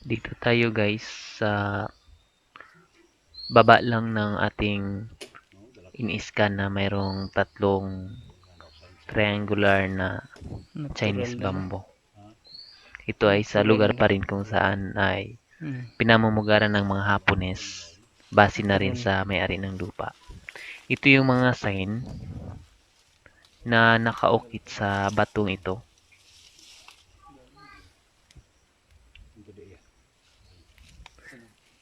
Dito tayo guys sa baba lang ng ating in-scan na mayroong tatlong triangular na Chinese bamboo. Ito ay sa lugar pa rin kung saan ay Mm. pinamumugaran ng mga Hapones base na rin sa may-ari ng lupa. Ito yung mga sign na nakaukit sa batong ito.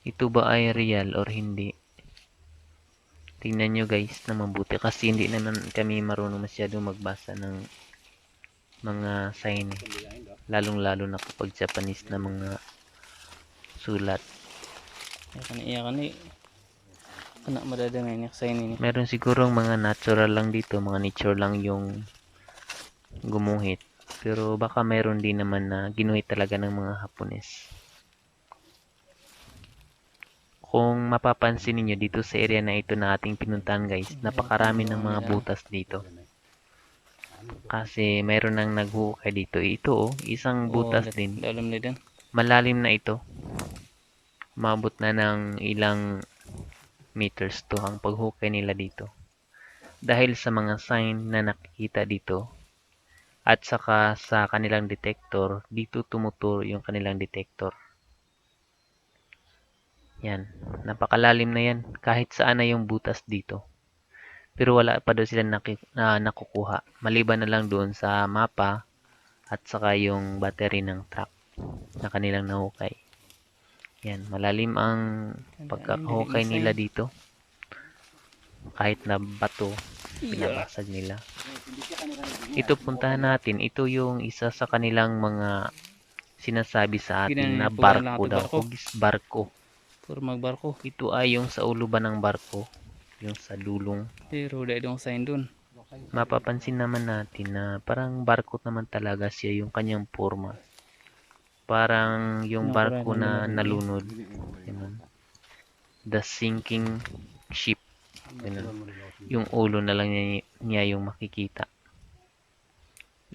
Ito ba ay real or hindi? Tingnan nyo guys na mabuti kasi hindi naman kami marunong masyado magbasa ng mga sign. eh. Lalong-lalo na kapag Japanese na mga sulat. Iya kan iya kan ni. Anak madadangay niya sa ini. Meron sigurong mga natural lang dito, mga nature lang yung gumuhit. Pero baka meron din naman na ginuhit talaga ng mga Hapones. Kung mapapansin niyo dito sa area na ito na ating pinuntahan guys, napakarami ng mga butas dito. Kasi meron nang naghukay dito. Ito oh, isang butas din. Dalam na din. Malalim na ito. Umabot na ng ilang meters to ang paghukay nila dito. Dahil sa mga sign na nakikita dito at saka sa kanilang detector, dito tumuturo yung kanilang detector. Yan, napakalalim na yan kahit saan na yung butas dito. Pero wala pa daw sila naki, na nakukuha. Maliban na lang doon sa mapa at saka yung battery ng truck na kanilang nahukay. Yan, malalim ang pagkakahukay nila dito. Kahit na bato, pinabasag nila. Ito puntahan natin, ito yung isa sa kanilang mga sinasabi sa atin na barko daw. Hugis barko. Puro magbarko. Ito ay yung sa uluban ng barko. Yung sa dulong. Pero dahil dong sign dun. Mapapansin naman natin na parang barko naman talaga siya yung kanyang forma. Parang yung barko na nalunod. Ganun. The sinking ship. Ganun. Yung ulo na lang niya, niya yung makikita.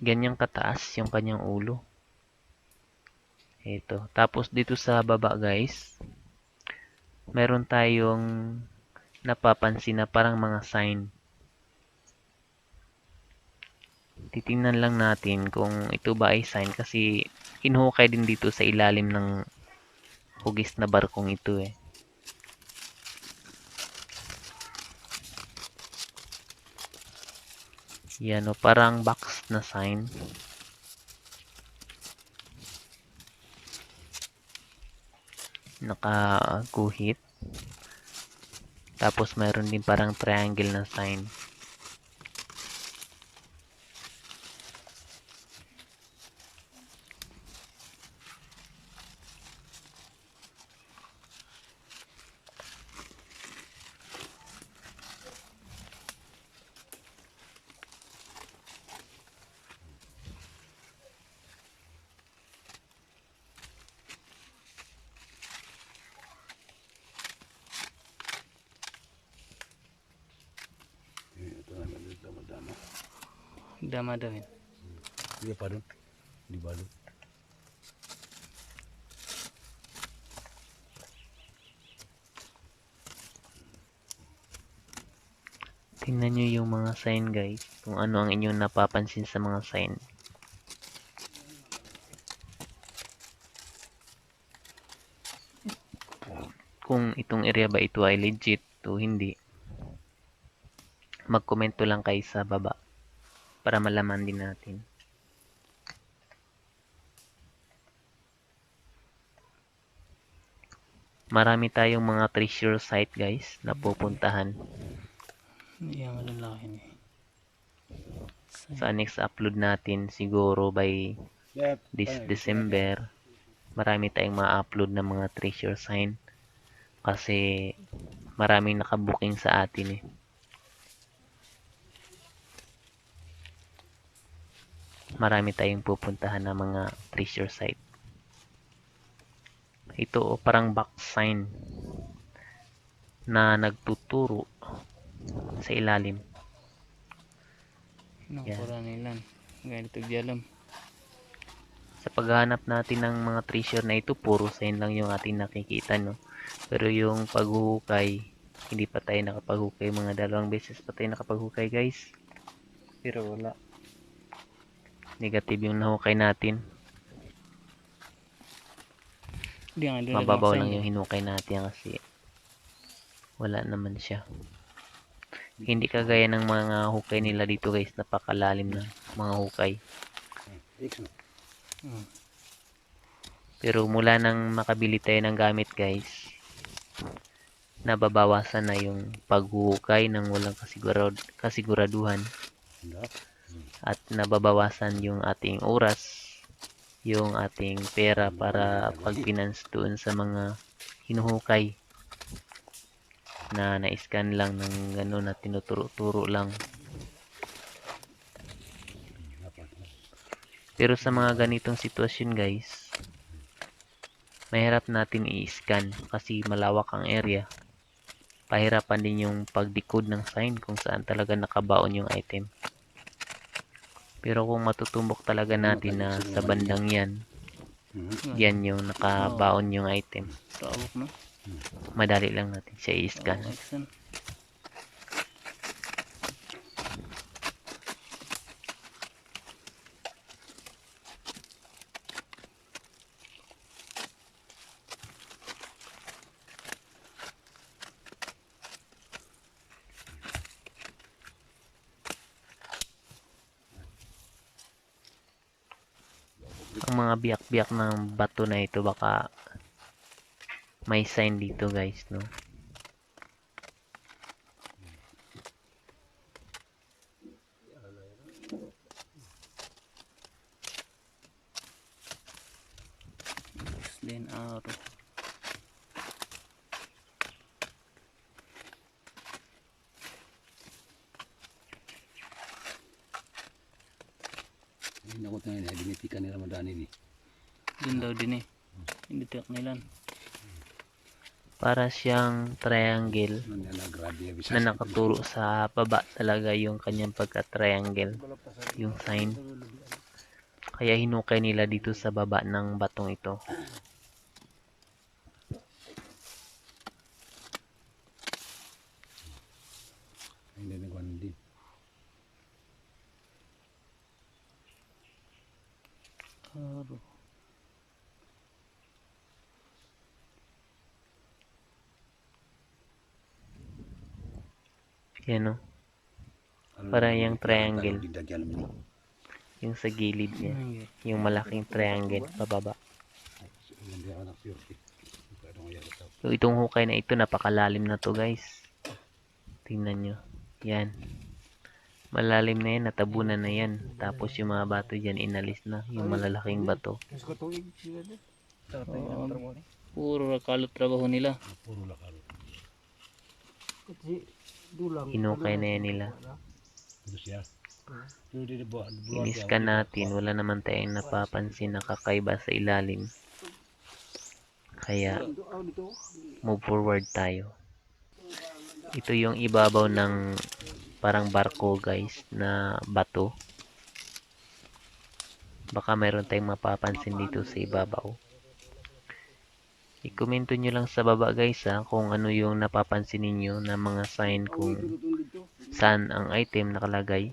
Ganyang kataas yung kanyang ulo. Ito. Tapos dito sa baba guys, meron tayong napapansin na parang mga sign. Titingnan lang natin kung ito ba ay sign kasi hinuhukay din dito sa ilalim ng hugis na barkong ito eh. Yan o, parang box na sign. Nakaguhit. Tapos mayroon din parang triangle na sign. Dama daw yun. Iya pa doon. Di balot. Tingnan nyo yung mga sign guys. Kung ano ang inyong napapansin sa mga sign. Kung itong area ba ito ay legit o hindi. Magkomento lang kayo sa baba. Para malaman din natin. Marami tayong mga treasure site guys na pupuntahan. Iya malalaki ni. Sa next upload natin siguro by this December, marami tayong ma-upload na mga treasure sign kasi maraming nakabuking sa atin eh. Marami tayong pupuntahan na mga treasure site. Ito oh, parang box sign na nagtuturo sa ilalim. Nakura nilan. Ganito dialam. Sa paghahanap natin ng mga treasure na ito, puro sign lang yung ating nakikita, no? Pero yung paghuhukay, hindi pa tayo nakapaghukay. Mga dalawang beses pa tayo nakapaghukay, guys. Pero wala. Negative yung nahukay natin. Hindi nga doon Mababaw lang yun. yung hinukay natin kasi wala naman siya. Hindi kagaya ng mga hukay nila dito guys, napakalalim na mga hukay. Pero mula nang makabili tayo ng gamit guys, nababawasan na yung paghuhukay ng walang kasigurad kasiguraduhan Hindi. At nababawasan yung ating oras, yung ating pera para pag-finance doon sa mga hinuhukay na na-scan lang ng gano'n na tinuturo-turo lang. Pero sa mga ganitong sitwasyon guys, mahirap natin i-scan kasi malawak ang area. Pahirapan din yung pagdecode ng sign kung saan talaga nakabaon yung item. Pero kung matutumbok talaga natin na sa bandang yan, Mhm. yan yung nakabaon yung item. Madali lang natin siya i-scan. Ang mga biyak-biyak ng bato na ito baka may sign dito guys, no? Then out. Hindi ako tayo na dinitikan nila madani ni. Din daw din eh. Hindi tiyak nila. Para siyang triangle Ano na na nakaturo sa baba talaga yung kanyang pagka-triangle, yung sign. Kaya hinukay nila dito sa baba ng batong ito. Hindi na kuan din. Aro. Yan Ano Para yung triangle. Yung sa gilid niya. Yung malaking triangle pababa. Ano? So, itong hukay na ito, napakalalim na to guys. Tingnan nyo. Yan. Malalim na yan, natabunan na yan. Tapos yung mga bato dyan, inalis na. Yung malalaking bato. Oo. Puro kalot trabaho nila. Puro lakal. Hinukay na yan nila. Buwan Iniskan natin, wala naman tayong napapansin na kakaiba sa ilalim. Kaya, move forward tayo. Ito yung ibabaw ng parang barko guys na bato. Baka mayroon tayong mapapansin dito sa ibabaw. I-komento nyo lang sa baba guys ha, kung ano yung napapansin ninyo na mga sign kung saan ang item nakalagay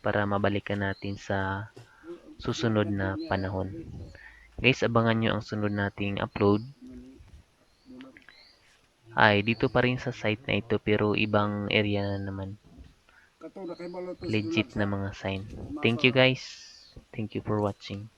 para mabalikan natin sa susunod na panahon. Guys, abangan nyo ang sunod nating upload. Ay, dito pa rin sa site na ito pero ibang area na naman. Legit na mga sign. Thank you guys. Thank you for watching.